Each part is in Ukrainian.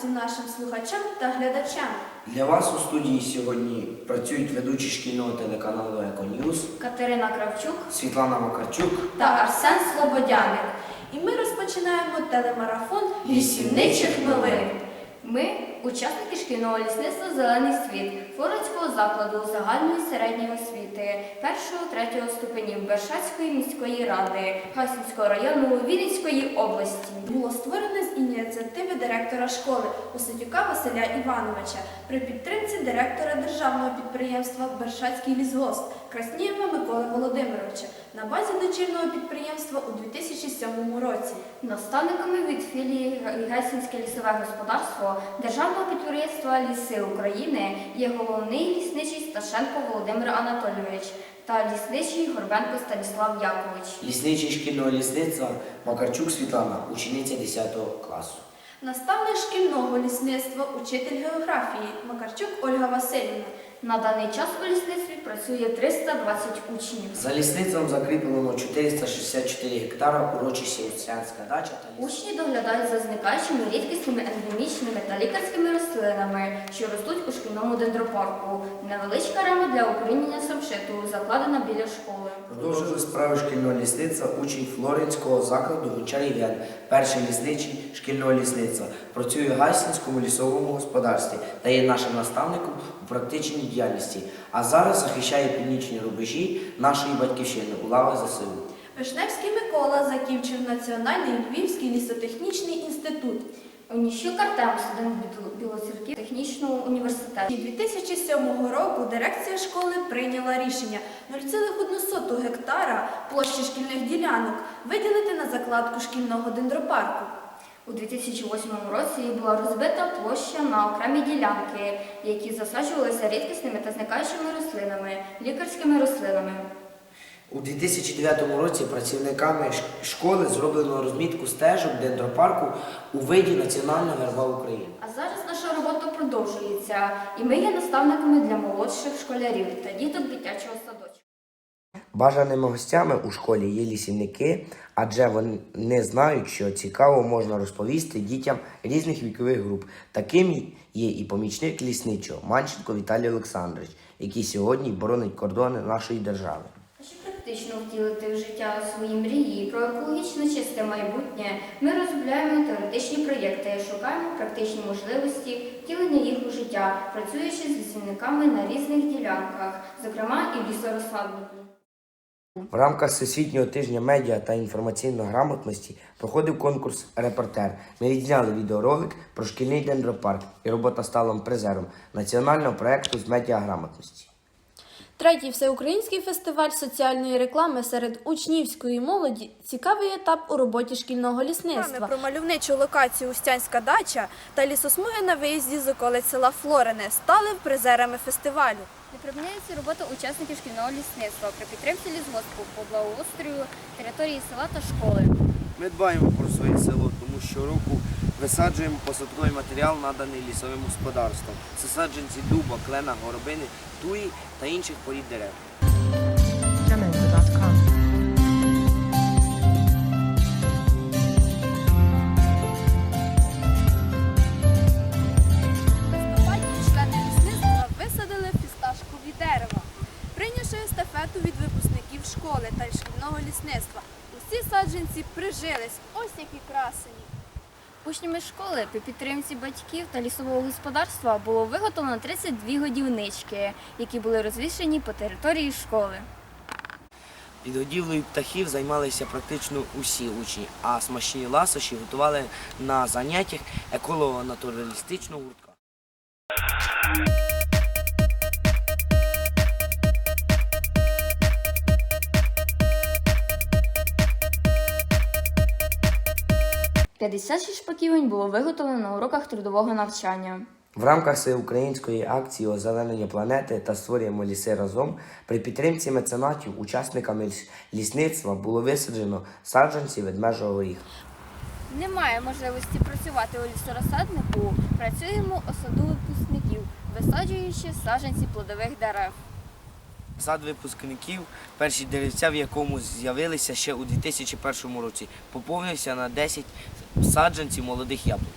всім нашим слухачам та глядачам. Для вас у студії сьогодні працюють ведучі шкільного телеканалу Еконьюз Катерина Кравчук Світлана Макарчук. та Арсен Слободяник. І ми розпочинаємо телемарафон Лісівничих новин. Ми учасники шкільного лісництва Зелений світ Флоренського закладу загальної середньої освіти першого третього ступенів Бершацької міської ради Гасінського району Вінницької області. Було створено з ініціативи директора школи Усатюка Василя Івановича при підтримці директора державного підприємства Бершацький лісгосп Краснієва Миколи Володимировича на базі дочірного підприємства у 2007 році. Наставниками від філії Гайсинське лісове господарство Державного підприємства Ліси України є головний лісничий Сташенко Володимир Анатолійович та лісничий Горбенко Станіслав Якович. Лісничий шкільного лісництва Макарчук Світлана, учениця 10 класу. Наставник шкільного лісництва, учитель географії Макарчук Ольга Васильівна. На даний час у лісництві працює 320 учнів. За лісництвом закріплено 464 гектара урочисті Оцянська дача та ліс. Учні доглядають за зникаючими рідкісними ендемічними та лікарськими рослинами, що ростуть у шкільному дендропарку. Невеличка рама для укорінення самшиту закладена біля школи. Продовжили справи шкільного лісництва учень Флоренського закладу Євген, перший лісничий шкільного лісництва. Працює в Гайсинському лісовому господарстві та є нашим наставником практичній діяльності. А зараз захищає північні рубежі нашої батьківщини у лавах ЗСУ. Вишневський Микола закінчив Національний Львівський лісотехнічний інститут. Оніщук Артем, студент Біл- Білоцерків технічного університету. 2007 року дирекція школи прийняла рішення 0,1 гектара площі шкільних ділянок виділити на закладку шкільного дендропарку. У 2008 році була розбита площа на окремі ділянки, які засаджувалися рідкісними та зникаючими рослинами, лікарськими рослинами. У 2009 році працівниками школи зроблено розмітку стежок дендропарку у виді національного герба України. А зараз наша робота продовжується, і ми є наставниками для молодших школярів та діток дитячого садочку. Бажаними гостями у школі є лісівники, адже вони знають, що цікаво можна розповісти дітям різних вікових груп. Таким є і помічник лісничого Манченко Віталій Олександрович, який сьогодні боронить кордони нашої держави. Щоб практично втілити в життя свої мрії про екологічно чисте майбутнє, ми розробляємо теоретичні проєкти, шукаємо практичні можливості втілення їх у життя, працюючи з лісівниками на різних ділянках, зокрема і в лісорозсаднику. В рамках Всесвітнього тижня медіа та інформаційної грамотності проходив конкурс Репортер. Ми відзняли відеоролик про шкільний дендропарк і робота стала призером національного проекту з медіаграмотності. Третій всеукраїнський фестиваль соціальної реклами серед учнівської молоді цікавий етап у роботі шкільного лісництва. Про мальовничу локацію Устянська дача та лісосмуги на виїзді з околиць села Флорене стали призерами фестивалю. Не припиняється робота учасників шкільного лісництва при підтримці лісгоспу по благоустрою території села та школи. Ми дбаємо про своє село, тому що року висаджуємо посадковий матеріал, наданий лісовим господарством. Це саджанці дуба, клена, горобини, туї та інших порід дерев. Jamendo.com. листопаді члени лісництва висадили фісташкові дерева. Прийнявши естафету від випускників школи та шкільного лісництва, усі саджанці прижились. Ось які красені. Учнями школи при підтримці батьків та лісового господарства було виготовлено 32 годівнички, які були розвішені по території школи. Підгодівлею птахів займалися практично усі учні, а смачні ласощі готували на заняттях еколого-натуралістичного гуртка. – 56 шпаківень було виготовлено на уроках трудового навчання. В рамках всеукраїнської акції озеленення планети та створюємо ліси разом при підтримці меценатів учасниками лісництва було висаджено саджанці ведмежого горіха. Немає можливості працювати у лісорозсаднику. Працюємо у саду випускників, висаджуючи саджанці плодових дерев. Сад випускників, перші деревця, в якому з'явилися ще у 2001 році, поповнився на 10 саджанців молодих яблук.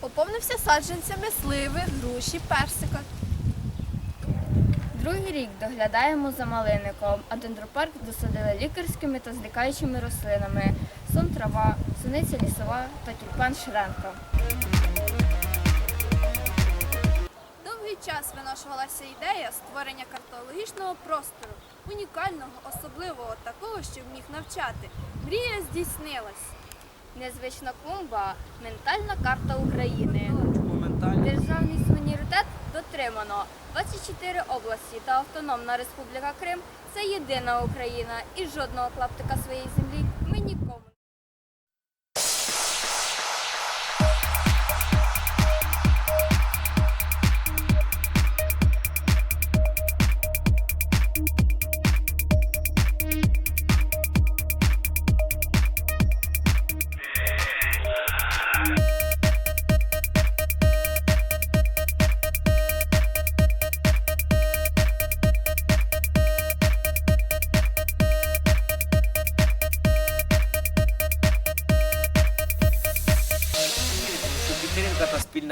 Поповнився саджанцями сливи, груші, персика. Другий рік доглядаємо за малинником, а дендропарк досадили лікарськими та злікаючими рослинами сон трава, суниця лісова та тюльпан шренка. Довгий час виношувалася ідея створення картологічного простору, унікального, особливого, такого, що міг навчати. Мрія здійснилась. Незвична клумба ментальна карта України. Державний суверенітет дотримано. 24 області та Автономна Республіка Крим це єдина Україна і жодного клаптика своєї землі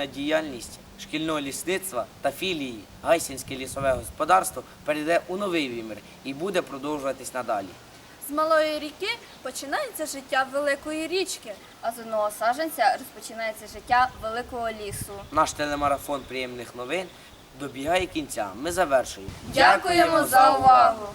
діяльність шкільного лісництва та філії Гайсінське лісове господарство перейде у новий вимір і буде продовжуватись надалі. З малої ріки починається життя великої річки. А з одного саджанця розпочинається життя великого лісу. Наш телемарафон приємних новин добігає кінця. Ми завершуємо. Дякуємо за увагу!